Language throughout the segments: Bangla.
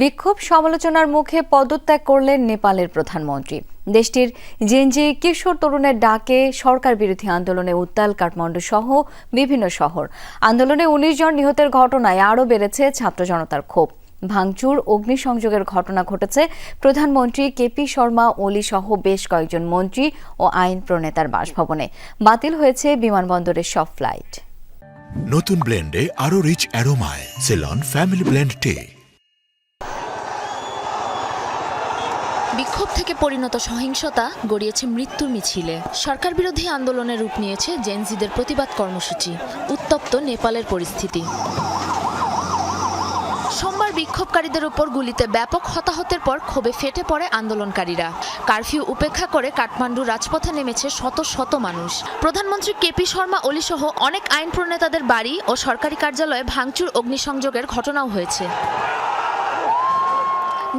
বিক্ষোভ সমালোচনার মুখে পদত্যাগ করলেন নেপালের প্রধানমন্ত্রী। দেশটির জেনজি কিশোর তরুণের ডাকে সরকার বিরোধী আন্দোলনে উত্তাল কাঠমান্ডু সহ বিভিন্ন শহর। আন্দোলনে উনিশ জন নিহতের ঘটনায় আরও বেড়েছে ছাত্র জনতার ক্ষোভ। ভাঙচুর, অগ্নিসংযোগের ঘটনা ঘটেছে প্রধানমন্ত্রী কেপি শর্মা ওলি সহ বেশ কয়েকজন মন্ত্রী ও আইন প্রণেতার বাসভবনে। বাতিল হয়েছে বিমানবন্দরের সব ফ্লাইট। নতুন ব্লেন্ডে আরও রিচ অ্যারোমায়, সেলন, ফ্যামিলি ব্লেন্ড টে। বিক্ষোভ থেকে পরিণত সহিংসতা গড়িয়েছে মৃত্যুর মিছিলে। সরকার বিরোধী আন্দোলনে রূপ নিয়েছে জেনজিদের প্রতিবাদ কর্মসূচি, উত্তপ্ত নেপালের পরিস্থিতি। সোমবার বিক্ষোভকারীদের উপর গুলিতে ব্যাপক হতাহতের পর ক্ষোভে ফেটে পড়ে আন্দোলনকারীরা। কারফিউ উপেক্ষা করে কাঠমান্ডু রাজপথে নেমেছে শত শত মানুষ। প্রধানমন্ত্রী কেপি শর্মা ওলি সহ অনেক আইন প্রণেতাদের বাড়ি ও সরকারি কার্যালয়ে ভাঙচুর, অগ্নিসংযোগের ঘটনাও হয়েছে।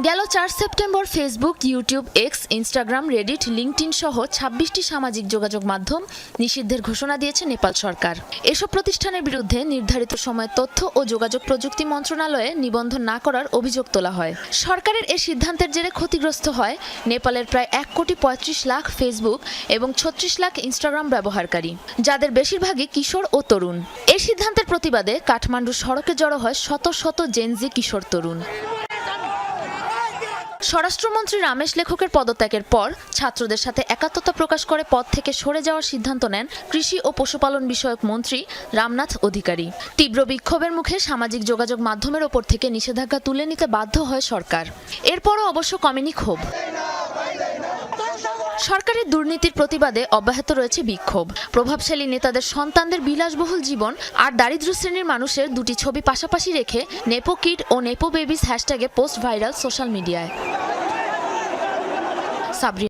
গেল চার September Facebook YouTube X Instagram Reddit LinkedIn সহ ছাব্বিশটি সামাজিক যোগাযোগ মাধ্যম নিষিদ্ধের ঘোষণা দিয়েছে নেপাল সরকার। এসব প্রতিষ্ঠানের বিরুদ্ধে নির্ধারিত সময় তথ্য ও যোগাযোগ প্রযুক্তি মন্ত্রণালয়ে নিবন্ধন না করার অভিযোগ তোলা হয়। সরকারের এ সিদ্ধান্তের জেরে ক্ষতিগ্রস্ত হয় নেপালের প্রায় এক কোটি পঁয়ত্রিশ লাখ ফেসবুক এবং ছত্রিশ লাখ ইনস্টাগ্রাম ব্যবহারকারী, যাদের বেশিরভাগই কিশোর ও তরুণ। এই সিদ্ধান্তের প্রতিবাদে কাঠমান্ডু সড়কে জড়ো হয় শত শত জেনজি কিশোর তরুণ। স্বরাষ্ট্রমন্ত্রী রামেশ লেখকের পদত্যাগের পর ছাত্রদের সাথে একাত্মতা প্রকাশ করে পদ থেকে সরে যাওয়ার সিদ্ধান্ত নেন কৃষি ও পশুপালন বিষয়ক মন্ত্রী রামনাথ অধিকারী। তীব্র বিক্ষোভের মুখে সামাজিক যোগাযোগ মাধ্যমের ওপর থেকে নিষেধাজ্ঞা তুলে নিতে বাধ্য হয় সরকার। এরপরও অবশ্য কমেনি ক্ষোভ। সরকারের দুর্নীতির প্রতিবাদে অব্যাহত রয়েছে বিক্ষোভ। প্রভাবশালী নেতাদের সন্তানদের বিলাসবহুল জীবন আর দারিদ্র শ্রেণির মানুষের দুটি ছবি পাশাপাশি রেখে নেপো কিড ও নেপো বেবিস হ্যাশট্যাগে পোস্ট ভাইরাল সোশ্যাল মিডিয়ায়। সাবরি